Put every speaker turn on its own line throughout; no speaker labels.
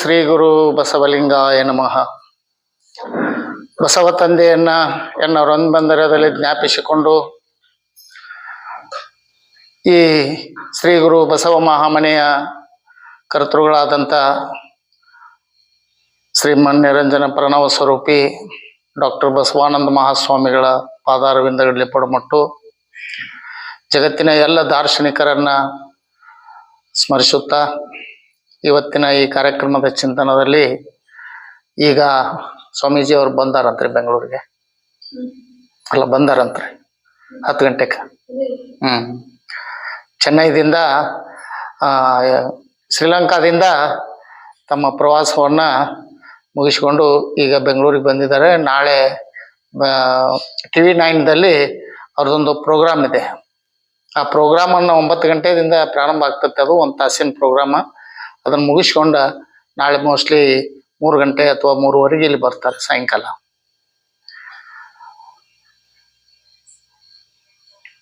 ಶ್ರೀ ಗುರು ಬಸವಲಿಂಗಾಯ ನಮಃ. ಬಸವ ತಂದೆಯನ್ನ ಎನ್ನ ಬಂದರದಲ್ಲಿ ಜ್ಞಾಪಿಸಿಕೊಂಡು ಈ ಶ್ರೀ ಗುರು ಬಸವ ಮಹಾಮನೆಯ ಕರ್ತೃಗಳಾದಂಥ ಶ್ರೀಮನ್ ನಿರಂಜನ ಪ್ರಣವ ಸ್ವರೂಪಿ ಡಾಕ್ಟರ್ ಬಸವಾನಂದ ಮಹಾಸ್ವಾಮಿಗಳ ಪಾದಾರವಿಂದಗಳಲ್ಲಿ ಪಡಮಟ್ಟು ಜಗತ್ತಿನ ಎಲ್ಲ ದಾರ್ಶನಿಕರನ್ನ ಸ್ಮರಿಸುತ್ತಾ ಇವತ್ತಿನ ಈ ಕಾರ್ಯಕ್ರಮದ ಚಿಂತನದಲ್ಲಿ ಈಗ ಸ್ವಾಮೀಜಿ ಅವ್ರು ಬಂದಾರಂತ್ರಿ ಬೆಂಗಳೂರಿಗೆ. ಅಲ್ಲ, ಬಂದಾರಂತ್ರಿ. ಹತ್ತು ಗಂಟೆಗೆ ಹ್ಮ್. ಚೆನ್ನೈದಿಂದ ಶ್ರೀಲಂಕಾದಿಂದ ತಮ್ಮ ಪ್ರವಾಸವನ್ನ ಮುಗಿಸ್ಕೊಂಡು ಈಗ ಬೆಂಗಳೂರಿಗೆ ಬಂದಿದ್ದಾರೆ. ನಾಳೆ ಟಿ ವಿ ನೈನ್ದಲ್ಲಿ ಅವ್ರದ್ದೊಂದು ಪ್ರೋಗ್ರಾಮ್ ಇದೆ. ಆ ಪ್ರೋಗ್ರಾಮ್ ಅನ್ನು ಒಂಬತ್ತು ಗಂಟೆದಿಂದ ಪ್ರಾರಂಭ ಆಗ್ತದೆ ಅದು ಒಂದು ತಾಸಿನ ಪ್ರೋಗ್ರಾಮ. ಅದನ್ನ ಮುಗಿಸ್ಕೊಂಡ ನಾಳೆ ಮೋಸ್ಟ್ಲಿ ಮೂರು ಗಂಟೆ ಅಥವಾ ಮೂರುವರೆಗೆ ಇಲ್ಲಿ ಬರ್ತಾರೆ ಸಾಯಂಕಾಲ.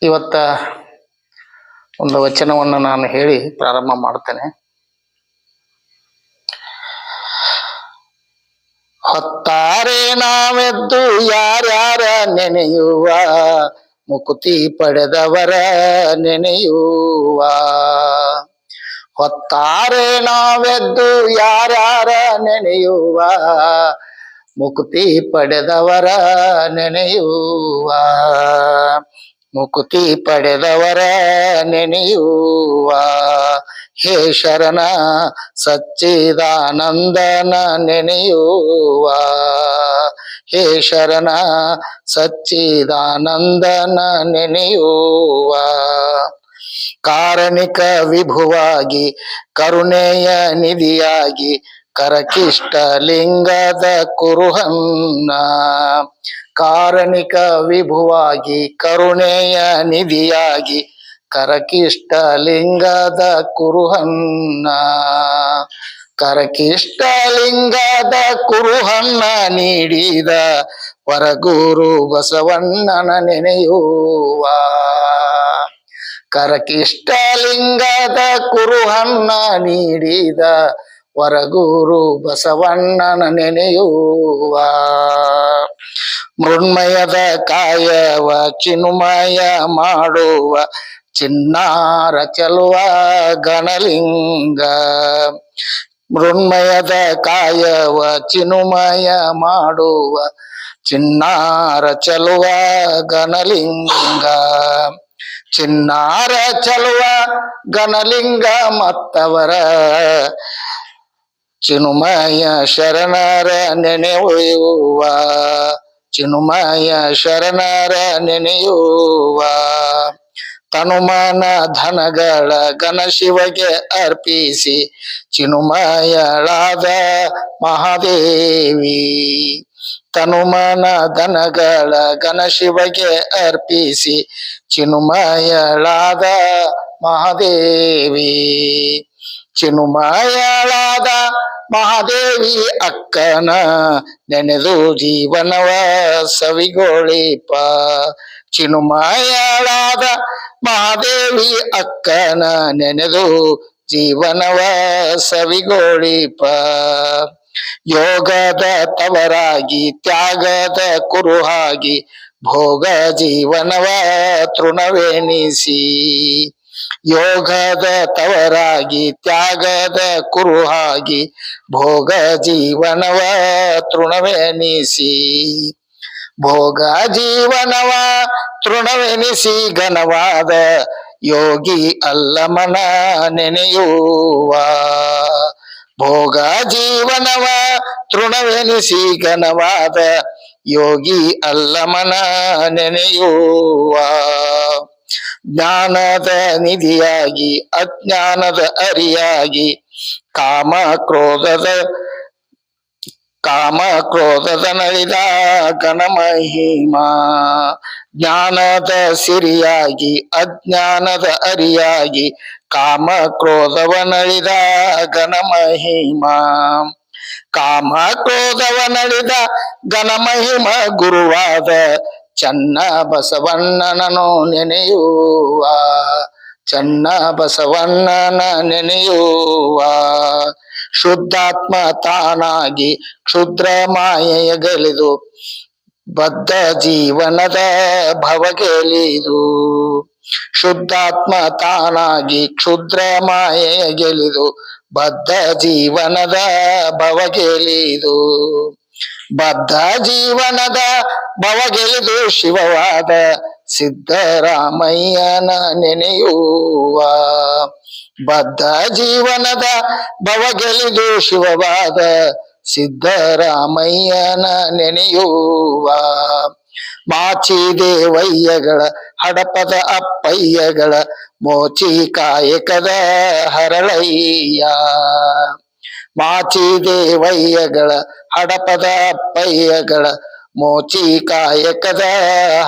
ಇವತ್ತ ಒಂದು ವಚನವನ್ನು ನಾನು ಹೇಳಿ ಪ್ರಾರಂಭ ಮಾಡ್ತೇನೆ. ಹೊತ್ತಾರೆ ನಾವೆದ್ದು ಯಾರ್ಯಾರ ನೆನೆಯುವ, ಮುಕುತಿ ಪಡೆದವರ ನೆನೆಯುವ. ಹೊತ್ತಾರೆ ನಾವೆದ್ದು ಯಾರ್ಯಾರ ನೆನೆಯುವ? ಮುಕ್ತಿ ಪಡೆದವರ ನೆನೆಯುವ? ಮುಕ್ತಿ ಪಡೆದವರ ನೆನೆಯುವ? ಹೇ ಶರಣ, ಸಚ್ಚಿದಾನಂದನ ನೆನೆಯುವ? ಹೇ ಶರಣ, ಸಚ್ಚಿದಾನಂದನ ನೆನೆಯುವ? ಕಾರಣಿಕ ವಿಭುವಾಗಿ, ಕರುಣೆಯ ನಿಧಿಯಾಗಿ ಕರಕಿಷ್ಟ ಲಿಂಗದ ಕುರುಹನ್ನ. ಕಾರಣಿಕ ವಿಭುವಾಗಿ, ಕರುಣೆಯ ನಿಧಿಯಾಗಿ ಕರಕಿಷ್ಟ ಲಿಂಗದ ಕುರುಹನ್ನ. ಕರಕಿಷ್ಟ ಲಿಂಗದ ಕುರುಹನ್ನ ನೀಡಿದ ವರಗುರು ಬಸವಣ್ಣನ ನೆನೆಯುವ. ಕರಕಿಷ್ಟ ಲಿಂಗದ ಕುರುಹನ್ನ ನೀಡಿದ ವರಗುರು ಬಸವಣ್ಣನ ನೆನೆಯುವ. ಮೃಣ್ಮಯದ ಕಾಯವ, ಚಿನ್ಮಯ ಮಾಡುವ, ಚಿನ್ನಾರ ಚೆಲುವ ಗಣಲಿಂಗ ಮೃಣ್ಮಯದ ಕಾಯವ, ಚಿನುಮಯ ಮಾಡುವ, ಚಿನ್ನಾರ ಚೆಲುವ ಗಣಲಿಂಗ ಚಿನ್ನಾರ ಚಲುವ ಗಣಲಿಂಗ ಮತ್ತವರ. ಚಿನುಮಯ ಶರಣರ ನೆನೆಯುವ. ಚಿನುಮಯ ಶರಣರ ನೆನೆಯುವ. ತನುಮಾನ ಧನಗಳ ಘನ ಶಿವಗೆ ಅರ್ಪಿಸಿ. ಚಿನುಮಯಳಾದ ಮಹಾದೇವಿ. ತನುಮಾನ ಧನಗಳ ಘನ ಶಿವಗೆ ಅರ್ಪಿಸಿ ಚಿನುಮಯಳಾದ ಮಹಾದೇವಿ. ಚಿನುಮಯಳಾದ ಮಹಾದೇವಿ ಅಕ್ಕನ ನೆನೆದು ಜೀವನವ ಸವಿಗೋಳಿಪ. ಚಿನುಮಯಳಾದ ಮಹಾದೇವಿ ಅಕ್ಕನ ನೆನೆದು ಜೀವನವ ಸವಿಗೋಳಿಪ. ಯೋಗದ ತವರಾಗಿ, ತ್ಯಾಗದ ಕುರುಹಾಗಿ, ಭೋಗ ಜೀವನವ ತೃಣವೆನಿಸಿ. ಯೋಗದ ತವರಾಗಿ, ತ್ಯಾಗದ ಕುರುಹಾಗಿ, ಭೋಗ ಜೀವನವ ತೃಣವೆನಿಸಿ. ಭೋಗ ಜೀವನವ ತೃಣವೆನಿಸಿ, ಘನವಾದ ಯೋಗಿ ಅಲ್ಲಮನ ನೆನೆಯುವ. ಭೋಗ ಜೀವನವ ತೃಣವೆನಿಸಿ ಘನವಾದ ಯೋಗಿ ಅಲ್ಲಮನ ನೆನೆಯುವ. ಜ್ಞಾನದ ನಿಧಿಯಾಗಿ, ಅಜ್ಞಾನದ ಅರಿಯಾಗಿ, ಕಾಮ ಕ್ರೋಧದ ಕಾಮ ಕ್ರೋಧದ ನಳಿದ ಗಣಮಹಿಮಾ ಜ್ಞಾನದ ಸಿರಿಯಾಗಿ, ಅಜ್ಞಾನದ ಅರಿಯಾಗಿ ಕಾಮ ಕ್ರೋಧವ ನಳಿದ ಗಣಮಹಿಮಾ ಕಾಮ ಕ್ರೋಧವ ನಳಿದ ಗಣಮಹಿಮ ಗುರುವಾದ ಚನ್ನ ಬಸವಣ್ಣನನು ನೆನೆಯುವ. ಚನ್ನ ಬಸವಣ್ಣನ ನೆನೆಯುವ. ಶುದ್ಧಾತ್ಮ ತಾನಾಗಿ ಕ್ಷುದ್ರ ಮಾಯೆಯ ಗಲಿದು, ಬದ್ಧ ಜೀವನದ ಭವಗೆಲಿದು. ಶುದ್ಧಾತ್ಮ ತಾನಾಗಿ ಕ್ಷುದ್ರ ಮಾಯೆ ಗೆಲಿದು, ಬದ್ಧ ಜೀವನದ ಭವಗೆಲಿದು ಬದ್ಧ ಜೀವನದ ಭವಗೆಲಿದು ಶಿವವಾದ ಸಿದ್ದರಾಮಯ್ಯನ ನೆನೆಯುವ. ಬದ್ಧ ಜೀವನದ ಭವಗೆಲಿದು ಶಿವವಾದ ಸಿದ್ದರಾಮಯ್ಯನ ನೆನೆಯುವ. ಮಾಚಿ ದೇವಯ್ಯಗಳ ಹಡಪದ ಅಪ್ಪಯ್ಯಗಳ ಮೋಚಿ ಕಾಯಕದ ಹರಳಯ್ಯ ಮಾಚಿ ದೇವಯ್ಯಗಳ ಹಡಪದ ಅಪ್ಪಯ್ಯಗಳ ಮೋಚಿ ಕಾಯಕದ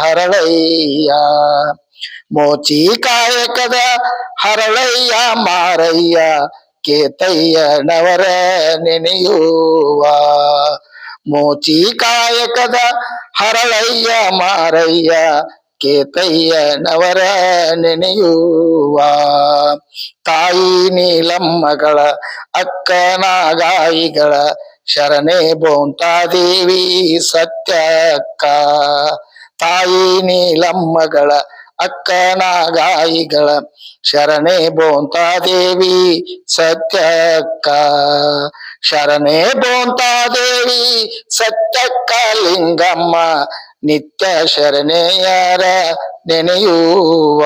ಹರಳಯ್ಯ ಮೋಚಿ ಕಾಯಕದ ಹರಳಯ್ಯ ಮಾರಯ್ಯ ಕೇತಯ್ಯನವರ ನೆನೆಯುವ ಮೋಚಿ ಕಾಯಕದ ಹರಳಯ್ಯ ಮಾರಯ್ಯ ಕೇತಯ್ಯನವರ ನೆನೆಯುವ. ತಾಯಿ ನೀಲಮ್ಮಗಳ, ಅಕ್ಕ ನಾಗಾಯಿಗಳ ಶರಣೆ ಬೋಂತಾದೇವಿ ಸತ್ಯಕ್ಕ. ತಾಯಿ ನೀಲಮ್ಮಗಳ, ಅಕ್ಕ ನಾಗಾಯಿಗಳ ಶರಣೆ ಬೋಂತಾದೇವಿ ಸತ್ಯಕ್ಕ. ಶರಣೆ ಬೋಂತಾದೇವಿ ಸತ್ಯಕ್ಕ ಲಿಂಗಮ್ಮ ನಿತ್ಯ ಶರಣೆಯರ ನೆನೆಯುವ.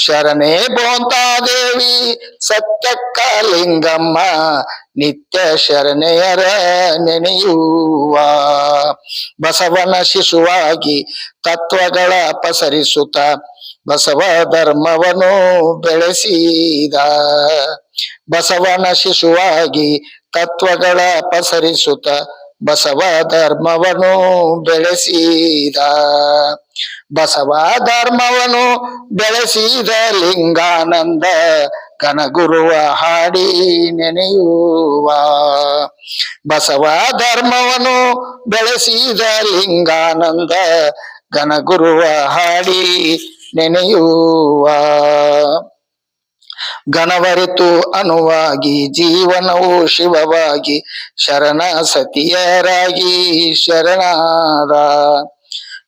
ಶರಣೆ ಬೋಂತಾದೇವಿ ಸತ್ಯಕ್ಕ ಲಿಂಗಮ್ಮ ನಿತ್ಯ ಶರಣೆಯರ ನೆನೆಯುವ. ಬಸವನ ಶಿಶುವಾಗಿ ತತ್ವಗಳ ಪಸರಿಸುತ್ತ ಬಸವ ಧರ್ಮವನ್ನು ಬೆಳೆಸಿದ. ಬಸವನ ಶಿಶುವಾಗಿ ತತ್ವಗಳ ಪಸರಿಸುತ್ತ ಬಸವ ಧರ್ಮವನು ಬೆಳೆಸಿದ ಬಸವ ಧರ್ಮವನು ಬೆಳೆಸಿದ ಲಿಂಗಾನಂದ ಕನಗುರುವ ಹಾಡಿ ನೆನೆಯುವ. ಬಸವ ಧರ್ಮವನ್ನು ಬೆಳೆಸಿದ ಲಿಂಗಾನಂದ ಘನಗುರುವ ಹಾಡಿ ನೆನೆಯುವ. ಘನವರಿತು ಅನುವಾಗಿ ಜೀವನವು ಶಿವವಾಗಿ ಶರಣ ಸತಿಯರಾಗಿ ಶರಣಾರ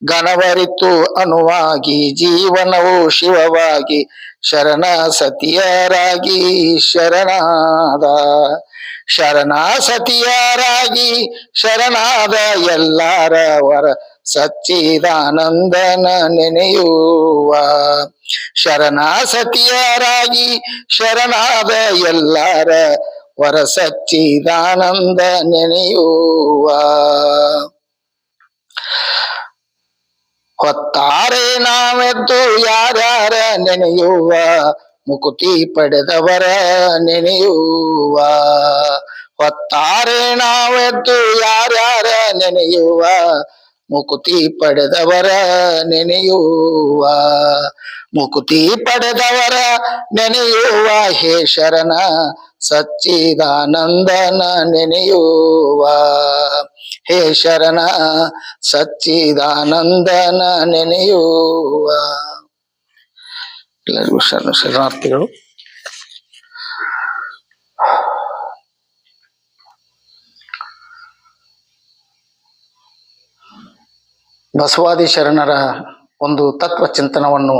ಘನವರಿತು ಅನುವಾಗಿ ಜೀವನವು ಶಿವವಾಗಿ ಶರಣ ಸತಿಯರಾಗಿ ಶರಣಾದ. ಶರಣ ಸತಿಯರಾಗಿ ಶರಣಾದ ಎಲ್ಲಾರ ವರ ಸಚ್ಚಿದಾನಂದನ ನೆನೆಯುವ ಶರಣ ಸತಿಯರಾಗಿ ಶರಣಾದ ಎಲ್ಲರ ವರ ಸಚ್ಚಿದಾನಂದ ನೆನೆಯುವ. ಹೊತ್ತಾರೆ ನಾವೆದ್ದು ಯಾರ್ಯಾರ ನೆನೆಯುವ, ಮುಕುತಿ ಪಡೆದವರ ನೆನೆಯುವ. ಹೊತ್ತಾರೆ ನಾವೆದ್ದು ಯಾರ್ಯಾರ ನೆನೆಯುವ ಮುಕುತಿ ಪಡೆದವರ ನೆನೆಯುವ, ಮುಕುತಿ ಪಡೆದವರ ನೆನೆಯುವ, ಹೇ ಶರಣ ಸಚ್ಚಿದಾನಂದನ ನೆನೆಯುವ. ಹೇ ಶರಣ ಸಚ್ಚಿದಾನಂದನ ನೆನೆಯುವ. ಎಲ್ಲರಿಗೂ ಶರಣ, ಶರಣಾರ್ಥಿಗಳು. ಬಸವಾದಿ ಶರಣರ ಒಂದು ತತ್ವ ಚಿಂತನವನ್ನು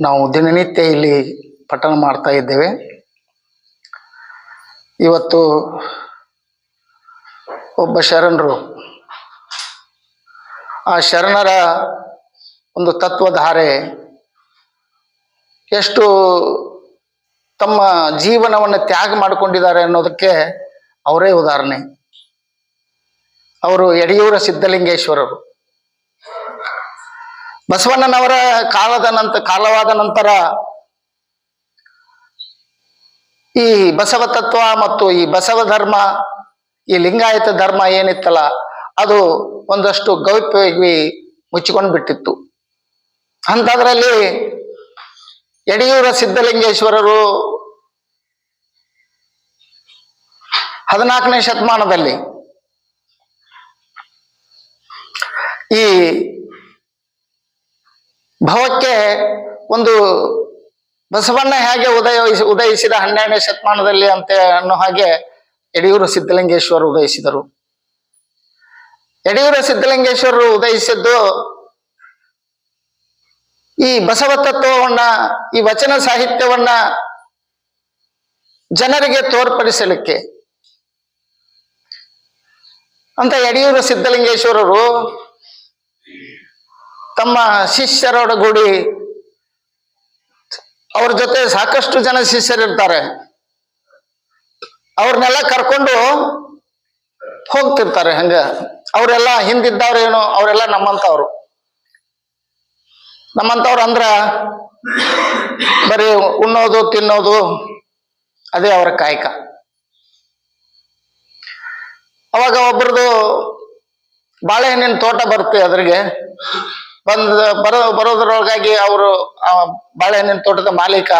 ನಾವು ದಿನನಿತ್ಯ ಇಲ್ಲಿ ಪಠಣ ಮಾಡ್ತಾ ಇದ್ದೇವೆ. ಇವತ್ತು ಒಬ್ಬ ಶರಣರು ಆ ಶರಣರ ಒಂದು ತತ್ವಧಾರೆ ಎಷ್ಟು ತಮ್ಮ ಜೀವನವನ್ನು ತ್ಯಾಗ ಮಾಡಿಕೊಂಡಿದ್ದಾರೆ ಅನ್ನೋದಕ್ಕೆ ಅವರೇ ಉದಾಹರಣೆ. ಅವರು ಯಡಿಯೂರ ಸಿದ್ಧಲಿಂಗೇಶ್ವರರು. ಬಸವಣ್ಣನವರ ಕಾಲದ ನಂತರ ಕಾಲವಾದ ನಂತರ
ಈ ಬಸವ ತತ್ವ ಮತ್ತು ಈ ಬಸವ ಧರ್ಮ, ಈ ಲಿಂಗಾಯತ ಧರ್ಮ ಏನಿತ್ತಲ್ಲ, ಅದು ಒಂದಷ್ಟು ಗೌಪ್ಯವಾಗಿ ಮುಚ್ಚಿಕೊಂಡು ಬಿಟ್ಟಿತ್ತು ಅಂಥದ್ರಲ್ಲಿ ಯಡಿಯೂರ ಸಿದ್ಧಲಿಂಗೇಶ್ವರರು ಹದಿನಾಲ್ಕನೇ ಶತಮಾನದಲ್ಲಿ ಈ ಭವಕ್ಕೆ ಒಂದು ಬಸವಣ್ಣ ಹೇಗೆ ಉದಯ ಉದಯಿಸಿದ ಹನ್ನೆರಡನೇ ಶತಮಾನದಲ್ಲಿ ಅಂತ ಅನ್ನೋ ಹಾಗೆ ಯಡಿಯೂರು ಸಿದ್ದಲಿಂಗೇಶ್ವರ ಉದಯಿಸಿದರು. ಯಡಿಯೂರ ಸಿದ್ಧಲಿಂಗೇಶ್ವರರು ಉದಯಿಸಿದ್ದು ಈ ಬಸವ ತತ್ವವನ್ನ, ಈ ವಚನ ಸಾಹಿತ್ಯವನ್ನ ಜನರಿಗೆ ತೋರ್ಪಡಿಸಲಿಕ್ಕೆ. ಅಂತ ಯಡಿಯೂರು ಸಿದ್ಧಲಿಂಗೇಶ್ವರರು ತಮ್ಮ ಶಿಷ್ಯರೊಡಗೂಡಿ ಅವ್ರ ಜೊತೆ ಸಾಕಷ್ಟು ಜನ ಶಿಷ್ಯರಿರ್ತಾರೆ. ಅವ್ರನ್ನೆಲ್ಲ ಕರ್ಕೊಂಡು ಹೋಗ್ತಿರ್ತಾರೆ ಹಂಗ. ಅವರೆಲ್ಲ ಹಿಂದಿದ್ದವ್ರೇನು, ಅವರೆಲ್ಲ ನಮ್ಮಂತವ್ರು ನಮ್ಮಂತವ್ರು ಅಂದ್ರ ಬರೀ ಉಣ್ಣೋದು, ತಿನ್ನೋದು, ಅದೇ ಅವರ ಕಾಯಕ. ಅವಾಗ ಒಬ್ರದ್ದು ಬಾಳೆಹಣ್ಣಿನ ತೋಟ ಬರುತ್ತೆ ಅದ್ರಿಗೆ. ಬಂದ, ಬರೋ, ಬರೋದ್ರೊಳಗಾಗಿ ಅವರು ಬಾಳೆಹಣ್ಣಿನ ತೋಟದ ಮಾಲೀಕ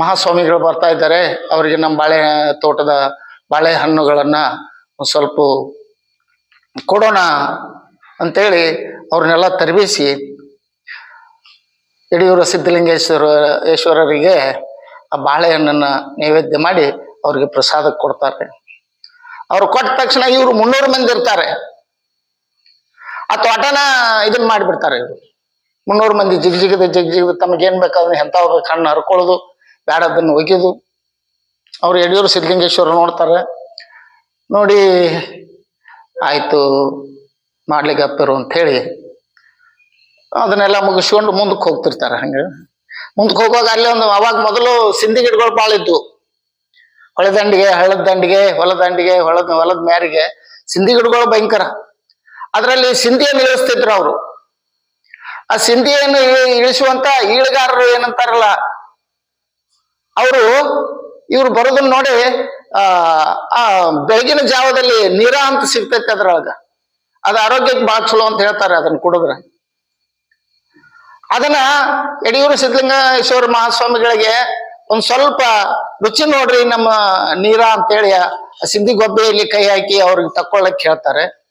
ಮಹಾಸ್ವಾಮಿಗಳು ಬರ್ತಾ ಇದ್ದಾರೆ. ಅವರಿಗೆ ನಮ್ಮ ಬಾಳೆ ತೋಟದ ಬಾಳೆಹಣ್ಣುಗಳನ್ನ ಸ್ವಲ್ಪ ಕೊಡೋಣ ಅಂತೇಳಿ ಅವ್ರನ್ನೆಲ್ಲ ತರಬೇಸಿ ಯಡಿಯೂರ ಸಿದ್ಧಲಿಂಗೇಶ್ವರ ಈಶ್ವರರಿಗೆ ಆ ಬಾಳೆಹಣ್ಣನ್ನು ನೈವೇದ್ಯ ಮಾಡಿ ಅವ್ರಿಗೆ ಪ್ರಸಾದಕ್ಕೆ ಕೊಡ್ತಾರೆ. ಅವ್ರು ಕೊಟ್ಟ ತಕ್ಷಣ ಇವರು ಮುನ್ನೂರು ಮಂದಿ ಇರ್ತಾರೆ. ಆ ತೋಟನ ಇದನ್ನ ಮಾಡಿಬಿಡ್ತಾರೆ ಇವರು. ಮುನ್ನೂರು ಮಂದಿ ಜಿಗ್ ಜಿಗದ ಜಿಗ್ ಜಿಗದ ತಮಗೇನ್ ಬೇಕಾದ್ರೆ ಎಂತ ಬೇಕು ಹಣ್ಣು ಹರ್ಕೊಳ್ಳೋದು ಬೇಡದನ್ನು ಒಗೆದು. ಅವ್ರು ಯಡಿಯೂರು ಸಿದ್ಧಲಿಂಗೇಶ್ವರ ನೋಡ್ತಾರೆ. ನೋಡಿ, ಆಯ್ತು, ಮಾಡ್ಲಿಕ್ಕೆ ಅಪ್ಪಿರು ಅಂತ ಹೇಳಿ ಅದನ್ನೆಲ್ಲ ಮುಗಿಸ್ಕೊಂಡು ಮುಂದಕ್ಕೆ ಹೋಗ್ತಿರ್ತಾರೆ ಹಂಗೆ. ಮುಂದಕ್ಕೆ ಹೋಗುವಾಗ ಅಲ್ಲಿ ಒಂದು ಅವಾಗ ಮೊದಲು ಸಿಂಧಿ ಗಿಡಗಳು ಭಾಳ ಇದ್ವು. ಹೊಳೆದಂಡಿಗೆ ಹಳ್ಳದ ದಂಡಿಗೆ ಹೊಲದಂಡಿಗೆ, ಹೊಲದ ಹೊಲದ ಮ್ಯಾರಿಗೆ ಸಿಂಧಿ ಗಿಡಗಳು ಭಯಂಕರ. ಅದರಲ್ಲಿ ಸಿಂಧಿಯನ್ನು ಇಳಿಸ್ತಿದ್ರು ಅವರು. ಆ ಸಿಂಧಿಯನ್ನು ಇಳಿ- ಇಳಿಸುವಂತ ಈಳುಗಾರರು ಏನಂತಾರಲ್ಲ, ಅವರು ಇವ್ರು ಬರೋದನ್ನ ನೋಡಿ, ಆ ಬೆಳಗಿನ ಜಾವದಲ್ಲಿ ನೀರ ಅಂತ ಸಿಗ್ತೈತೆ ಅದ್ರೊಳಗ. ಅದು ಆರೋಗ್ಯಕ್ಕೆ ಬಹಳ ಚಲೋ ಅಂತ ಹೇಳ್ತಾರೆ ಅದನ್ನ ಕುಡಿದ್ರೆ. ಅದನ್ನ ಯಡಿಯೂರು ಸಿದ್ಧಲಿಂಗೇಶ್ವರ ಮಹಾಸ್ವಾಮಿಗಳಿಗೆ ಒಂದ್ ಸ್ವಲ್ಪ ರುಚಿ ನೋಡ್ರಿ ನಮ್ಮ ನೀರ ಅಂತೇಳಿ ಸಿಂಧಿ ಗೊಬ್ಬೆಯಲ್ಲಿ ಕೈ ಹಾಕಿ ಅವ್ರಿಗೆ ತಕ್ಕೊಳ್ಳಕ್ ಹೇಳ್ತಾರೆ.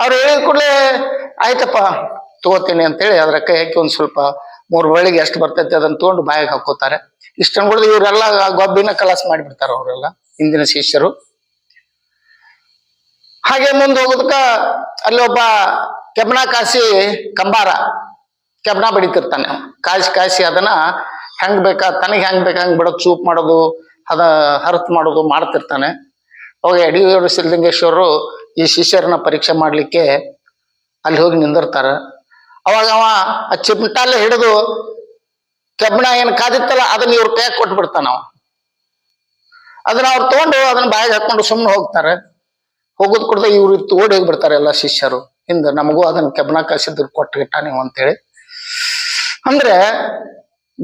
ಅವ್ರು ಹೇಳಿದ ಕೂಡಲೇ, ಆಯ್ತಪ್ಪ, ತಗೋತೀನಿ ಅಂತೇಳಿ ಅದ್ರ ಕೈ ಹಾಕಿ ಒಂದು ಸ್ವಲ್ಪ ಮೂರು ಬಳಿಗೆ ಎಷ್ಟು ಬರ್ತೈತೆ ಅದನ್ನ ತಗೊಂಡು ಬಾಯಿಗೆ ಹಾಕೋತಾರೆ. ಇಷ್ಟ ಅನ್ಬಿಡ್ದು ಇವರೆಲ್ಲ ಗೊಬ್ಬಿನ ಕಲಾಸ ಮಾಡಿಬಿಡ್ತಾರೆ ಅವರೆಲ್ಲ, ಹಿಂದಿನ ಶಿಷ್ಯರು. ಹಾಗೆ ಮುಂದೆ ಹೋಗೋದಕ್ಕ ಅಲ್ಲಿ ಒಬ್ಬ ಕೆಬ್ಣ ಕಾಸಿ ಕಂಬಾರ ಕೆಬ್ಣ ಬಡಿತಿರ್ತಾನೆ. ಕಾಯಿಸಿ ಕಾಯಿಸಿ ಅದನ್ನ ಹೆಂಗ್ ಬೇಕಾ, ತನಗೆ ಹೆಂಗ್ ಬೇಕಾ, ಹಂಗ್ ಬಿಡೋದು ಚೂಪ್ ಮಾಡೋದು, ಅದ ಹರತ್ ಮಾಡೋದು ಮಾಡ್ತಿರ್ತಾನೆ. ಅವಾಗ ಯಡಿಯೂರು ಸಿದ್ಧಲಿಂಗೇಶ್ವರರು ಈ ಶಿಷ್ಯರನ್ನ ಪರೀಕ್ಷೆ ಮಾಡಲಿಕ್ಕೆ ಅಲ್ಲಿ ಹೋಗಿ ನಿಂದಿರ್ತಾರ. ಅವಾಗ ಅವ ಆ ಚಿಮ್ಟಾಲೆ ಹಿಡಿದು ಕೆಬ್ಬಣ ಏನು ಕಾದಿತ್ತಲ್ಲ ಅದನ್ನ ಇವ್ರ ಕೈ ಕೊಟ್ಟು ಬಿಡ್ತಾನ ಅವ. ಅದನ್ನ ಅವ್ರು ತಗೊಂಡು ಅದನ್ನ ಬಾಯಿಗೆ ಹಾಕೊಂಡು ಸುಮ್ಮನೆ ಹೋಗ್ತಾರೆ. ಹೋಗೋದ್ ಕುಡ್ದ ಇವ್ರು ಓಡಿ ಹೋಗ್ಬಿಡ್ತಾರೆ ಎಲ್ಲ ಶಿಷ್ಯರು. ಹಿಂದೆ ನಮಗೂ ಅದನ್ನ ಕೆಬ್ಬಣ ಕಾಸಿದ್ರು ಕೊಟ್ಟಿಟ್ಟ ನೀವು ಅಂತೇಳಿ. ಅಂದ್ರೆ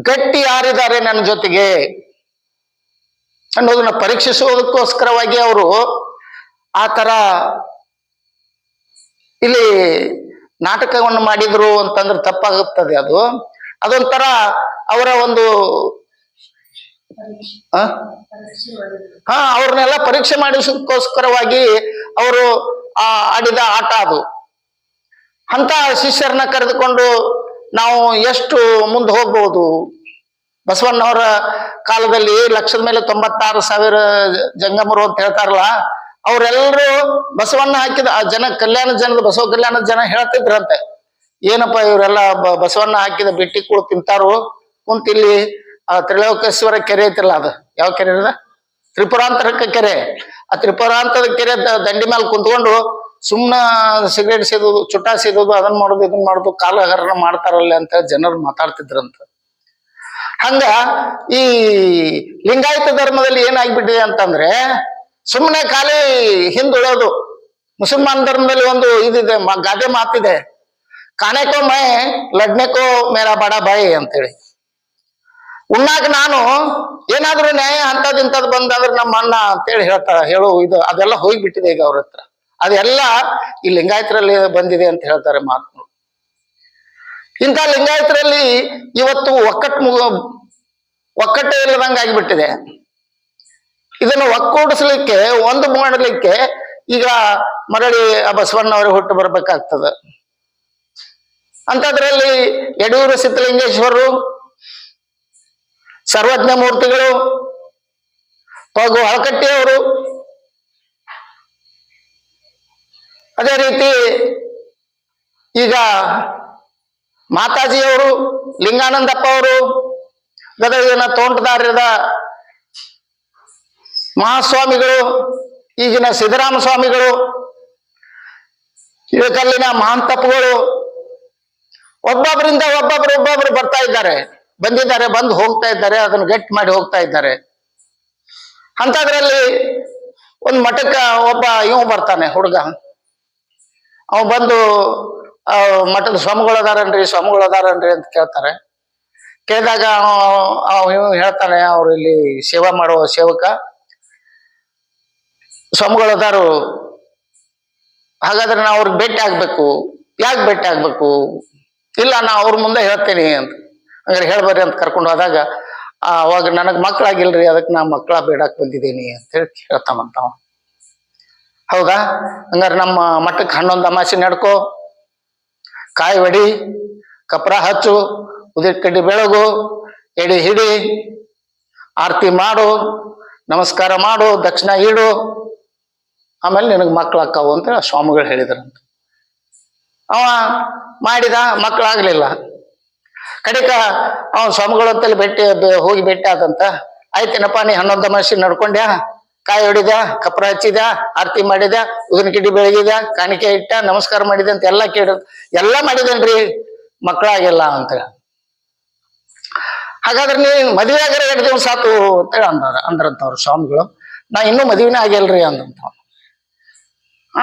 ಗಟ್ಟಿ ಯಾರಿದ್ದಾರೆ ನನ್ನ ಜೊತೆಗೆ ಅನ್ನೋದನ್ನ ಪರೀಕ್ಷಿಸುವುದಕ್ಕೋಸ್ಕರವಾಗಿ ಅವರು ಆ ತರ ಇಲ್ಲಿ ನಾಟಕವನ್ನು ಮಾಡಿದ್ರು ಅಂತಂದ್ರೆ ತಪ್ಪಾಗುತ್ತದೆ ಅದು. ಅದೊಂಥರ ಅವರ ಒಂದು? ಹಾ? ಅವ್ರನ್ನೆಲ್ಲ ಪರೀಕ್ಷೆ ಮಾಡಿಸೋದಕ್ಕೋಸ್ಕರವಾಗಿ ಅವರು ಆ ಆಡಿದ ಆಟ ಅದು. ಅಂತ ಶಿಷ್ಯರನ್ನ ಕರೆದುಕೊಂಡು ನಾವು ಎಷ್ಟು ಮುಂದೆ ಹೋಗ್ಬೋದು? ಬಸವಣ್ಣವರ ಕಾಲದಲ್ಲಿ ಲಕ್ಷದ ಮೇಲೆ ತೊಂಬತ್ತಾರು ಸಾವಿರ ಜಂಗಮರು ಅಂತ ಹೇಳ್ತಾರಲ್ಲ ಅವರೆಲ್ಲರೂ ಬಸವಣ್ಣ ಹಾಕಿದ ಆ ಜನ ಕಲ್ಯಾಣ ಜನದ ಬಸವ ಕಲ್ಯಾಣದ ಜನ ಹೇಳ್ತಿದ್ರಂತೆ ಏನಪ್ಪ ಇವರೆಲ್ಲ ಬಸವಣ್ಣ ಹಾಕಿದ ಬಿಟ್ಟಿ ಕೂಡ ತಿಂತಾರು? ಕುಂತ ಇಲ್ಲಿ ಆ ತ್ರಿಲೋಕೇಶ್ವರ ಕೆರೆ ಐತಿಲ್ಲ ಅದು? ಯಾವ ಕೆರೆ ಅದ? ತ್ರಿಪುರಾಂತರಕ ಕೆರೆ. ಆ ತ್ರಿಪುರಾಂತದ ಕೆರೆ ದಂಡಿ ಮೇಲೆ ಕುಂತ್ಕೊಂಡು ಸುಮ್ಮನ ಸಿಗರೇಟ್ ಸೇದೋದು, ಚುಟ್ಟ ಸೇದೋದು ಅದನ್ನ ಮಾಡೋದು ಇದನ್ನ ಮಾಡೋದು, ಕಾಲಹರಣ ಮಾಡ್ತಾರಲ್ಲ ಅಂತ ಜನರು ಮಾತಾಡ್ತಿದ್ರಂತ. ಹಂಗ ಈ ಲಿಂಗಾಯತ ಧರ್ಮದಲ್ಲಿ ಏನಾಗ್ಬಿಟ್ಟಿದೆ ಅಂತಂದ್ರೆ ಸುಮ್ಮನೆ ಖಾಲಿ ಹಿಂದುಳೋದು. ಮುಸಲ್ಮಾನ್ ಧರ್ಮದಲ್ಲಿ ಒಂದು ಇದಿದೆ ಗಾದೆ ಮಾತಿದೆ. ಕಾಣೆಕೋ ಮೈ ಲಡ್ನೆಕೋ ಮೇರಾ ಬಡ ಬಾಯಿ ಅಂತೇಳಿ. ಉಣ್ಣಾಗ ನಾನು ಏನಾದ್ರೂ ನ್ಯಾಯ ಅಂತದ್ ಇಂಥದ್ದು ಬಂದಾದ್ರೆ ನಮ್ಮ ಅಣ್ಣ ಅಂತೇಳಿ ಹೇಳ್ತಾರ ಹೇಳು ಇದು, ಅದೆಲ್ಲ ಹೋಗ್ಬಿಟ್ಟಿದೆ ಈಗ ಅವ್ರ ಹತ್ರ. ಅದೆಲ್ಲ ಈ ಲಿಂಗಾಯತರಲ್ಲಿ ಬಂದಿದೆ ಅಂತ ಹೇಳ್ತಾರೆ ಮಾತು ಇಂಥ ಲಿಂಗಾಯತರಲ್ಲಿ ಇವತ್ತು ಒಕ್ಕಟ್ಟು ಒಕ್ಕಟ್ಟೆ ಇಲ್ಲದಂಗೆ ಆಗಿಬಿಟ್ಟಿದೆ ಇದನ್ನು ಒಕ್ಕೂಡಿಸ್ಲಿಕ್ಕೆ, ಒಂದು ಮಾಡಲಿಕ್ಕೆ ಈಗ ಮರಳಿ ಬಸವಣ್ಣವರು ಹುಟ್ಟು ಬರ್ಬೇಕಾಗ್ತದೆ. ಅಂಥದ್ರಲ್ಲಿ ಯಡಿಯೂರು ಸಿದ್ಧಲಿಂಗೇಶ್ವರರು ಸರ್ವಜ್ಞ ಮೂರ್ತಿಗಳು, ಪಗು ಹಳಕಟ್ಟಿಯವರು ಅದೇ ರೀತಿ ಈಗ ಮಾತಾಜಿಯವರು, ಲಿಂಗಾನಂದಪ್ಪ ಅವರು, ಗದಗಿನ ತೋಂಟದಾರ್ಯದ ಮಹಾಸ್ವಾಮಿಗಳು, ಈಗಿನ ಸಿದ್ದರಾಮ ಸ್ವಾಮಿಗಳು ಇವಕಲ್ಲಿನ ಮಹಾಂತಪ್ಪಗಳು, ಒಬ್ಬೊಬ್ಬರಿಂದ ಒಬ್ಬೊಬ್ರು ಒಬ್ಬೊಬ್ರು ಬರ್ತಾ ಇದ್ದಾರೆ. ಬಂದಿದ್ದಾರೆ, ಬಂದು ಹೋಗ್ತಾ ಇದ್ದಾರೆ, ಅದನ್ನು ಗೆಟ್ ಮಾಡಿ ಹೋಗ್ತಾ ಇದ್ದಾರೆ. ಅಂತದ್ರಲ್ಲಿ ಒಂದು ಮಠಕ್ಕ ಒಬ್ಬ ಇವ ಬರ್ತಾನೆ, ಹುಡುಗ. ಅವ ಬಂದು ಮಠದ ಸ್ವಾಮಿಗಳು ಅದಾರನ್ರಿ ಸ್ವಾಮಿಗಳು ಅದಾರನ್ರಿ ಅಂತ ಕೇಳ್ತಾರೆ. ಕೇಳಿದಾಗ ಹೇಳ್ತಾನೆ, ಅವ್ರು ಇಲ್ಲಿ ಸೇವಾ ಮಾಡುವ ಸೇವಕ. ಸ್ವಾಮಿಗಳು ಅದಾರು ಹಾಗಾದ್ರೆ ನಾವು ಅವ್ರಿಗೆ ಭೇಟಿ ಆಗ್ಬೇಕು. ಯಾಕೆ ಭೇಟಿ ಆಗ್ಬೇಕು? ಇಲ್ಲ, ನಾ ಅವ್ರ ಮುಂದೆ ಹೇಳ್ತೇನೆ ಅಂತ. ಹಂಗಾರೆ ಹೇಳ್ಬಾರಿ ಅಂತ ಕರ್ಕೊಂಡು ಹೋದಾಗ ಅವಾಗ ನನಗೆ ಮಕ್ಕಳಾಗಿಲ್ರಿ ಅದಕ್ಕೆ ನಾ ಮಕ್ಕಳ ಬೇಡಕ್ ಬಂದಿದ್ದೀನಿ ಅಂತ ಹೇಳಿ ಅವ ಹೌದಾ? ಹಂಗಾರೆ ನಮ್ಮ ಮಠಕ್ಕೆ ಹನ್ನೊಂದು ಅಮಾಸೆ ನಡ್ಕೋ. ಕಾಯಿ ಒಡಿ ಕಪ್ರ ಹಚ್ಚು ಉದಿರ್ ಕಡ್ಡಿ ಬೆಳಗು, ಎಡಿ ಹಿಡಿ, ಆರತಿ ಮಾಡು, ನಮಸ್ಕಾರ ಮಾಡು, ದಕ್ಷಿಣ ಇಡು ಆಮೇಲೆ ನಿನಗೆ ಮಕ್ಳು ಅಕ್ಕಾವು ಅಂತ ಸ್ವಾಮಿಗಳು ಹೇಳಿದ್ರಂತ. ಅವ ಮಾಡಿದ ಮಕ್ಕಳಾಗ್ಲಿಲ್ಲ ಕಡಿಕ ಅವ ಸ್ವಾಮಿಗಳು ಅಂತಲ್ಲಿ ಭೇಟಿ ಹೋಗಿ ಭೇಟಿ ಆದಂತ ಆಯ್ತೇನಪ್ಪ, ನೀ ಹನ್ನೊಂದು ಮನಸ್ಸಿ ನಡ್ಕೊಂಡ್ಯಾ? ಕಾಯಿ ಹೊಡಿದ ಕಪ್ರ ಹಚ್ಚಿದ ಆರತಿ ಮಾಡಿದ ಉದಿನ ಕಿಡಿ ಬೆಳಗಿದ ಕಾಣಿಕೆ ಇಟ್ಟ ನಮಸ್ಕಾರ ಮಾಡಿದ ಅಂತ ಎಲ್ಲ ಕೇಳ, ಎಲ್ಲ ಮಾಡಿದನ್ರಿ? ಮಕ್ಕಳಾಗಿಲ್ಲ ಅಂತ ಹಾಗಾದ್ರೆ ನೀ ಮದುವೆ ಆಗರ ಎರಡು ದಿವಸ ಆತು ಅಂತೇಳಿ ಅಂದಾರ, ಅಂದ್ರಂತವ್ರು ಸ್ವಾಮಿಗಳು. ನಾ ಇನ್ನೂ ಮದುವೆನೇ ಆಗಿಲ್ರಿ ಅಂದಂತ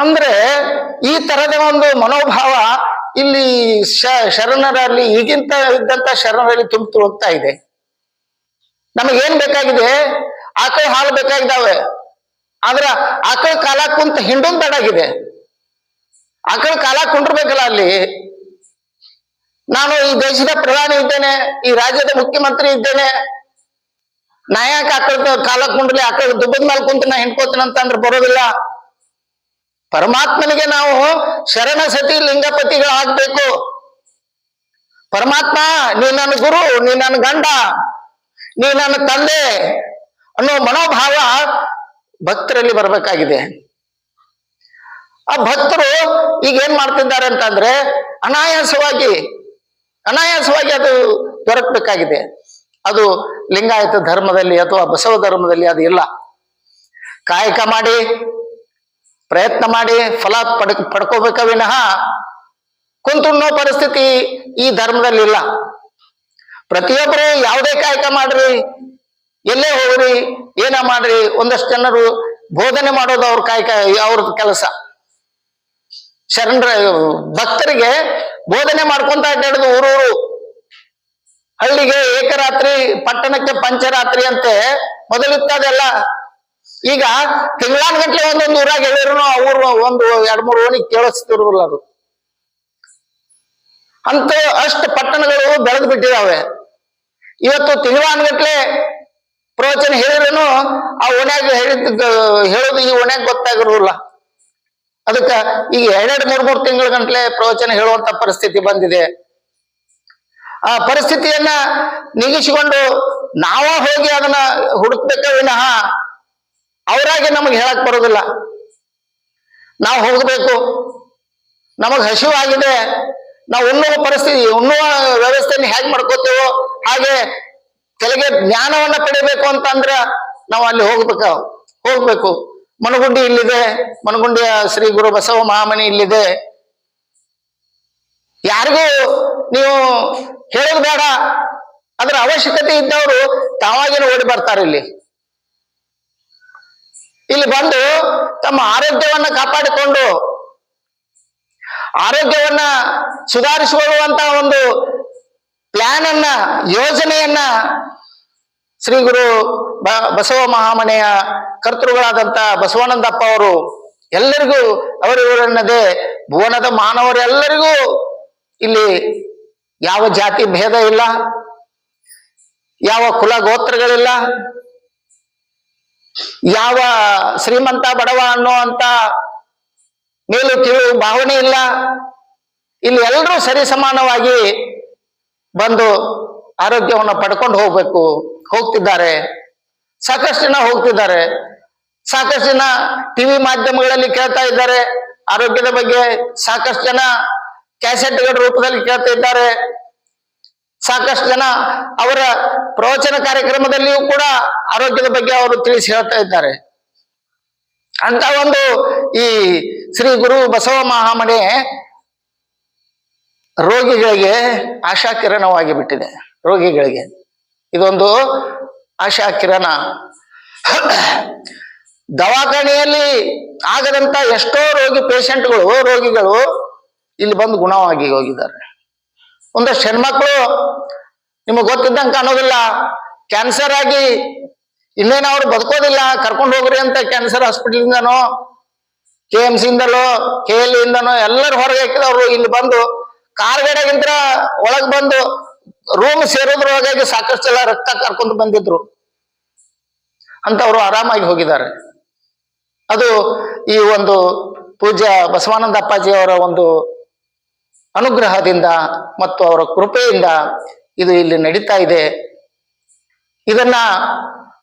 ಅಂದ್ರೆ ಈ ತರದ ಒಂದು ಮನೋಭಾವ ಇಲ್ಲಿ ಶರಣರಲ್ಲಿ ಈಗಿಂತ ಇದ್ದಂತ ಶರಣರಲ್ಲಿ ತುಂಬ ತುಳುಕ್ತಾ ಇದೆ. ನಮಗೇನ್ ಬೇಕಾಗಿದೆ? ಆಕಳ ಹಾಲು ಬೇಕಾಗಿದ್ದಾವೆ. ಆದ್ರ ಆಕಳ ಕಾಲ ಕುಂತ ಹಿಂಡೊಂದ್ ಬೇಡಾಗಿದೆ ಆಕಳ ಕಾಲ ಕುಂಡ್ರಬೇಕಲ್ಲ ಅಲ್ಲಿ? ನಾನು ಈ ದೇಶದ ಪ್ರಧಾನಿ ಇದ್ದೇನೆ, ಈ ರಾಜ್ಯದ ಮುಖ್ಯಮಂತ್ರಿ ಇದ್ದೇನೆ. ನಾಯಕ ಆಕಳ ಕಾಲ ಕುಂಡ್ಲಿ ಆಕಳ ದುಬ್ಬದ ಮೇಲೆ ಕುಂತ ನಾ ಹಿಂಡ್ಕೋತೀನಿ ಅಂತ ಅಂದ್ರೆ ಬರೋದಿಲ್ಲ. ಪರಮಾತ್ಮನಿಗೆ ನಾವು ಶರಣ ಸತಿ ಲಿಂಗಪತಿಗಳಾಗಬೇಕು. ಪರಮಾತ್ಮ, ನೀ ನನ್ನ ಗುರು, ನೀ ನನ್ನ ಗಂಡ, ನೀ ನನ್ನ ತಂದೆ ಅನ್ನೋ ಮನೋಭಾವ ಭಕ್ತರಲ್ಲಿ ಬರಬೇಕಾಗಿದೆ. ಆ ಭಕ್ತರು ಈಗ ಏನ್ ಮಾಡ್ತಿದ್ದಾರೆ ಅಂತಂದ್ರೆ ಅನಾಯಾಸವಾಗಿ ಅನಾಯಾಸವಾಗಿ ಅದು ದೊರಕಬೇಕಾಗಿದೆ. ಅದು ಲಿಂಗಾಯತ ಧರ್ಮದಲ್ಲಿ ಅಥವಾ ಬಸವ ಧರ್ಮದಲ್ಲಿ ಅದು ಇಲ್ಲ. ಕಾಯಕ ಮಾಡಿ ಪ್ರಯತ್ನ ಮಾಡಿ ಫಲ ಪಡ್ ಪಡ್ಕೋಬೇಕ ವಿನಃ ಕುಂತುಣ್ಣೋ ಪರಿಸ್ಥಿತಿ ಈ ಧರ್ಮದಲ್ಲಿ ಇಲ್ಲ ಪ್ರತಿಯೊಬ್ಬರು ಯಾವುದೇ ಕಾಯಕ ಮಾಡ್ರಿ, ಎಲ್ಲೇ ಹೋಗ್ರಿ, ಏನ ಮಾಡ್ರಿ, ಒಂದಷ್ಟು ಜನರು ಬೋಧನೆ ಮಾಡೋದು ಅವ್ರ ಕಾಯಕ ಅವ್ರದ್ದು ಕೆಲಸ. ಶರಣರ, ಭಕ್ತರಿಗೆ ಬೋಧನೆ ಮಾಡ್ಕೊಂತ ಊರು ಊರೂರು. ಹಳ್ಳಿಗೆ ಏಕರಾತ್ರಿ, ಪಟ್ಟಣಕ್ಕೆ ಪಂಚರಾತ್ರಿ ಅಂತೆ, ಮೊದಲಿತ್ತದೆಲ್ಲ ಈಗ ತಿಂಗಳಾನ್ಗಟ್ಲೆ ಒಂದೊಂದು ಊರಾಗ ಹೇಳಿದ್ರು ಅವ್ರು ಒಂದು ಎರಡ್ ಮೂರು ಓಣಿ ಕೇಳಿಸ್ತಿರೋದಿಲ್ಲ ಅದು. ಅಂತ ಅಷ್ಟು ಪಟ್ಟಣಗಳು ಬೆಳೆದು ಬಿಟ್ಟಿದಾವೆ. ಇವತ್ತು ತಿಂಗಳಾನ್ಗಟ್ಲೆ ಪ್ರವಚನ ಹೇಳಿದ್ರು ಆ ಓಣ್ಯಾಗ ಹೇಳಿದ, ಹೇಳೋದು ಈ ಓಣ್ಯಾಗ ಗೊತ್ತಾಗಿರೋದಿಲ್ಲ. ಅದಕ್ಕ ಈಗ ಎರಡೆರಡು ಮೂರ್ ಮೂರು ತಿಂಗಳ ಗಂಟ್ಲೆ ಪ್ರವಚನ ಹೇಳುವಂತ ಪರಿಸ್ಥಿತಿ ಬಂದಿದೆ. ಆ ಪರಿಸ್ಥಿತಿಯನ್ನ ನೀಗಿಸಿಕೊಂಡು ನಾವ ಹೋಗಿ ಅದನ್ನ ಹುಡುಕ್ಬೇಕ ವಿನಃ ಅವರಾಗೆ ನಮಗೆ ಹೇಳಕ್ ಬರೋದಿಲ್ಲ. ನಾವು ಹೋಗಬೇಕು. ನಮಗ್ ಹಸಿವಾಗಿದೆ. ನಾವು ಉಣ್ಣುವ ಪರಿಸ್ಥಿತಿ, ಉಣ್ಣುವ ವ್ಯವಸ್ಥೆಯನ್ನು ಹೇಗ್ ಮಾಡ್ಕೋತೇವೋ ಹಾಗೆ ಕೆಳಗೆ ಜ್ಞಾನವನ್ನ ಪಡಿಬೇಕು ಅಂತಂದ್ರೆ ನಾವು ಅಲ್ಲಿ ಹೋಗ್ಬೇಕ, ಹೋಗ್ಬೇಕು. ಮನಗುಂಡಿ ಇಲ್ಲಿದೆ ಮನಗುಂಡಿಯ ಶ್ರೀ ಗುರು ಬಸವ ಮಹಾಮನಿ ಇಲ್ಲಿದೆ. ಯಾರಿಗೂ ನೀವು ಹೇಳೋದು ಬೇಡ. ಅದರ ಅವಶ್ಯಕತೆ ಇದ್ದವರು ತಾವಾಗಿನ ಓಡಿ ಬರ್ತಾರೆ ಇಲ್ಲಿ. ಇಲ್ಲಿ ಬಂದು ತಮ್ಮ ಆರೋಗ್ಯವನ್ನ ಕಾಪಾಡಿಕೊಂಡು ಆರೋಗ್ಯವನ್ನ ಸುಧಾರಿಸಿಕೊಳ್ಳುವಂತ ಒಂದು ಪ್ಲಾನ್ ಅನ್ನ, ಯೋಜನೆಯನ್ನ ಶ್ರೀ ಗುರು ಬಸವ ಮಹಾಮನೆಯ ಕರ್ತೃಗಳಾದಂತ ಬಸವಾನಂದಪ್ಪ ಅವರು ಎಲ್ಲರಿಗೂ ಅವರಿವರನ್ನದೇ ಭುವನದ ಮಾನವರೆಲ್ಲರಿಗೂ ಇಲ್ಲಿ ಯಾವ ಜಾತಿ ಭೇದ ಇಲ್ಲ, ಯಾವ ಕುಲ ಗೋತ್ರಗಳಿಲ್ಲ ಯಾವ ಶ್ರೀಮಂತ ಬಡವ ಅನ್ನೋ ಅಂತ ಮೇಲು ಕೀಳು ಭಾವನೆ ಇಲ್ಲ. ಇಲ್ಲಿ ಎಲ್ಲರೂ ಸರಿ ಸಮಾನವಾಗಿ ಬಂದು ಆರೋಗ್ಯವನ್ನು ಪಡ್ಕೊಂಡು ಹೋಗ್ಬೇಕು. ಹೋಗ್ತಿದ್ದಾರೆ. ಸಾಕಷ್ಟು ಜನ ಹೋಗ್ತಿದ್ದಾರೆ. ಸಾಕಷ್ಟು ಜನ ಟಿವಿ ಮಾಧ್ಯಮಗಳಲ್ಲಿ ಕೇಳ್ತಾ ಇದ್ದಾರೆ. ಆರೋಗ್ಯದ ಬಗ್ಗೆ ಸಾಕಷ್ಟು ಜನ ಕ್ಯಾಸೆಟ್ಗಳ ರೂಪದಲ್ಲಿ ಕೇಳ್ತಾ ಇದ್ದಾರೆ. ಸಾಕಷ್ಟು ಜನ ಅವರ ಪ್ರವಚನ ಕಾರ್ಯಕ್ರಮದಲ್ಲಿಯೂ ಕೂಡ ಆರೋಗ್ಯದ ಬಗ್ಗೆ ಅವರು ತಿಳಿಸಿ ಹೇಳ್ತಾ ಇದ್ದಾರೆ. ಅಂತ ಒಂದು ಈ ಶ್ರೀ ಗುರು ಬಸವ ಮಹಾಮನೆ ರೋಗಿಗಳಿಗೆ ಆಶಾಕಿರಣವಾಗಿ ಬಿಟ್ಟಿದೆ ರೋಗಿಗಳಿಗೆ. ಇದೊಂದು ಆಶಾಕಿರಣ ದವಾಖಾನೆಯಲ್ಲಿ ಆಗದಂತ ಎಷ್ಟೋ ರೋಗಿ ಪೇಷಂಟ್ಗಳು, ರೋಗಿಗಳು ಇಲ್ಲಿ ಬಂದು ಗುಣವಾಗಿ ಹೋಗಿದ್ದಾರೆ. ಒಂದಷ್ಟು ಹೆಣ್ಮಕ್ಳು ನಿಮಗೆ ಗೊತ್ತಿದ್ದಂಗೆ ಕಾಣೋದಿಲ್ಲ ಕ್ಯಾನ್ಸರ್ ಆಗಿ ಇನ್ನೇನು ಅವ್ರು ಬದುಕೋದಿಲ್ಲ, ಕರ್ಕೊಂಡು ಹೋಗ್ರಿ ಅಂತ ಕ್ಯಾನ್ಸರ್ ಹಾಸ್ಪಿಟ್ಲಿಂದನೋ ಕೆ ಎಂ ಸಿಂದಲೋ ಕೆ ಎಲ್ ಇಂದನೋ, ಎಲ್ಲರೂ ಹೊರಗೆ ಹಾಕಿದವರು ಇಲ್ಲಿ ಬಂದು ಕಾರ್ಗಡೆಗಿಂತ ಒಳಗ್ ಬಂದು ರೂಮ್ ಸೇರೋದ್ರೊಳಗಾಗಿ ಸಾಕಷ್ಟು ಎಲ್ಲ ರಕ್ತ ಕರ್ಕೊಂಡು ಬಂದಿದ್ರು. ಅಂತವ್ರು ಆರಾಮಾಗಿ ಹೋಗಿದ್ದಾರೆ. ಅದು ಈ ಒಂದು ಪೂಜ್ಯ ಬಸವಾನಂದ ಅಪ್ಪಾಜಿ ಅವರ ಒಂದು ಅನುಗ್ರಹದಿಂದ ಮತ್ತು ಅವರ ಕೃಪೆಯಿಂದ ಇದು ಇಲ್ಲಿ ನಡೀತಾ ಇದೆ. ಇದನ್ನ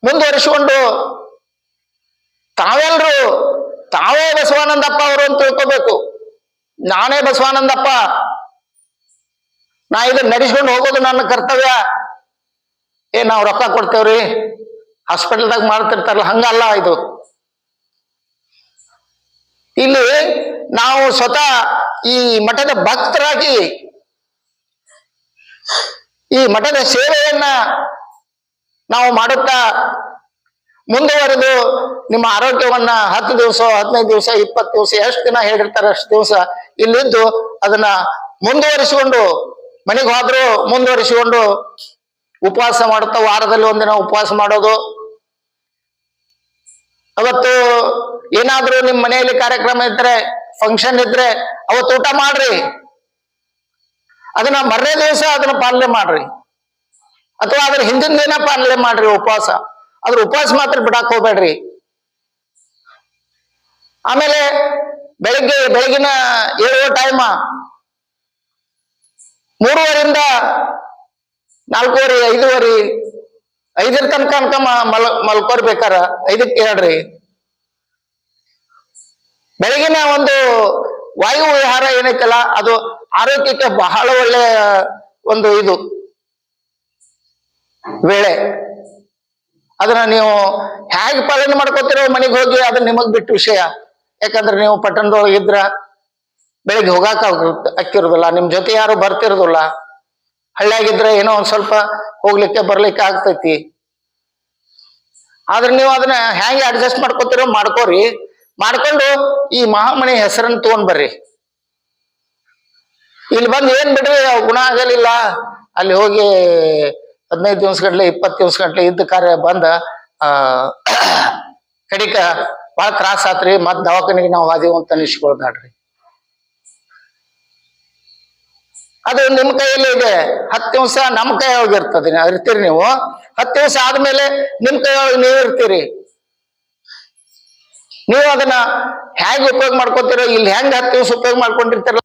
ಮುಂದುವರಿಸಿಕೊಂಡು ತಾವೆಲ್ಲರೂ ತಾವೇ ಬಸವಾನಂದಪ್ಪ ಅವರು ಅಂತ ತಿಳ್ಕೋಬೇಕು. ನಾನೇ ಬಸವಾನಂದಪ್ಪ. ನಾ ಇದನ್ನ ನಡೆಸ್ಕೊಂಡು ಹೋಗೋದು ನನ್ನ ಕರ್ತವ್ಯ. ಏ, ನಾವು ರೊಕ್ಕ ಕೊಡ್ತೇವ್ರಿ. ಹಾಸ್ಪಿಟಲ್ದಾಗ ಮಾಡ್ತಿರ್ತಾರಲ್ಲ, ಹಂಗಲ್ಲ ಇದು. ಇಲ್ಲಿ ನಾವು ಸ್ವತಃ ಈ ಮಠದ ಭಕ್ತರಾಗಿ ಈ ಮಠದ ಸೇವೆಯನ್ನ ನಾವು ಮಾಡುತ್ತಾ ಮುಂದುವರೆದು ನಿಮ್ಮ ಆರೋಗ್ಯವನ್ನ ಹತ್ತು ದಿವಸ, ಹದಿನೈದು ದಿವಸ, ಇಪ್ಪತ್ತು ದಿವಸ, ಎಷ್ಟು ದಿನ ಹೇಳಿರ್ತಾರೆ ಅಷ್ಟು ದಿವಸ ಇಲ್ಲಿದ್ದು ಅದನ್ನ ಮುಂದುವರಿಸಿಕೊಂಡು ಮನೆಗೆ ಹೋದ್ರು ಮುಂದುವರಿಸಿಕೊಂಡು ಉಪವಾಸ ಮಾಡುತ್ತಾ ವಾರದಲ್ಲಿ ಒಂದಿನ ಉಪವಾಸ ಮಾಡೋದು. ಅವತ್ತು ಏನಾದ್ರೂ ನಿಮ್ ಮನೆಯಲ್ಲಿ ಕಾರ್ಯಕ್ರಮ ಇದ್ರೆ ಫಂಕ್ಷನ್ ಇದ್ರೆ, ಅವತ್ತು ಊಟ ಮಾಡ್ರಿ. ಅದನ್ನ ಮರನೇ ದಿವಸ ಅದನ್ನ ಪಾಲನೆ ಮಾಡ್ರಿ. ಅಥವಾ ಅದ್ರ ಹಿಂದಿನ ದಿನ ಪಾಲನೆ ಮಾಡ್ರಿ ಉಪವಾಸ. ಅದ್ರ ಉಪವಾಸ ಮಾತ್ರ ಬಿಡಾಕ್ ಹೋಗ್ಬೇಡ್ರಿ. ಆಮೇಲೆ ಬೆಳಿಗ್ಗೆ, ಬೆಳಗಿನ ಏಳುವ ಟೈಮ ಮೂರುವರಿಂದ ನಾಲ್ಕೂವರೆ, ಐದೂವರೆ ಐದರ ತನಕ ಅನ್ಕ ಮಲ್ ಮಲ್ಕೋರ್ಬೇಕಾರ ಐದಕ್ಕೆ ಹೇಳ್ರಿ ಬೆಳಗಿನ ಒಂದು ವಾಯು ವಿಹಾರ ಏನೈತಲ್ಲ, ಅದು ಆರೋಗ್ಯಕ್ಕೆ ಬಹಳ ಒಳ್ಳೆ, ಒಂದು ಇದು. ವೇಳೆ. ಅದನ್ನ ನೀವು ಹೇಗೆ ಪಾಲನೆ ಮಾಡ್ಕೋತಿರೋ ಮನೆಗೆ ಹೋಗಿ ಅದನ್ನ ನಿಮಗ್ ಬಿಟ್ಟು ವಿಷಯ. ಯಾಕಂದ್ರೆ ನೀವು ಪಟ್ಟಣದೊಳಗೆ ಇದ್ರ ಬೆಳಿಗ್ಗೆ ಹೋಗಾಕ ಅಕ್ಕಿರೋದಿಲ್ಲ, ನಿಮ್ ಜೊತೆ ಯಾರು ಬರ್ತಿರೋದಿಲ್ಲ. ಹಳ್ಳಿಯಾಗಿದ್ರೆ ಏನೋ ಒಂದ್ ಸ್ವಲ್ಪ ಹೋಗ್ಲಿಕ್ಕೆ ಬರ್ಲಿಕ್ಕೆ ಆಗ್ತೈತಿ. ಆದ್ರೆ ನೀವು ಅದನ್ನ ಹೆಂಗೆ ಅಡ್ಜಸ್ಟ್ ಮಾಡ್ಕೋತೀರೋ ಮಾಡ್ಕೋರಿ. ಮಾಡ್ಕೊಂಡು ಈ ಮಹಾಮಣಿ ಹೆಸರನ್ನು ತಗೊಂಡ್ ಬರ್ರಿ. ಇಲ್ಲಿ ಬಂದು ಏನ್ ಬಿಡ್ರಿ ಗುಣ ಆಗಲಿಲ್ಲ. ಅಲ್ಲಿ ಹೋಗಿ ಹದಿನೈದು ದಿವಸ ಗಂಟ್ಲೆ ಇಪ್ಪತ್ತು ದಿವಸ ಗಂಟ್ಲೆ ಇದ್ದ ಕಾರ್ಯ ಬಂದ, ಆ, ಕಡಿಕ ಬಹಳ ತ್ರಾಸ ಆತ್ರಿ ಮತ್ ದವಾಖಾನಿಗೆ ನಾವು ಅಂತ ಅನಿಸ್ಕೊಳ್ಬೇಡ್ರಿ ಅದು ನಿಮ್ಮ ಕೈಯಲ್ಲಿ ಇದೆ. ಹತ್ತು ದಿವಸ ನಮ್ಮ ಕೈಯೊಳಗೆ ಇರ್ತದೆ ಇರ್ತೀರಿ ನೀವು. ಹತ್ತು ದಿವಸ ಆದ್ಮೇಲೆ ನಿಮ್ಮ ಕೈಯೊಳಗೆ ನೀವು ಇರ್ತೀರಿ. ನೀವು ಅದನ್ನ ಹೇಗೆ ಉಪಯೋಗ ಮಾಡ್ಕೋತೀರೋ, ಇಲ್ಲಿ ಹೆಂಗ್ ಹತ್ತು ದಿವಸ ಉಪಯೋಗ ಮಾಡ್ಕೊಂಡಿರ್ತೀರಲ್ಲ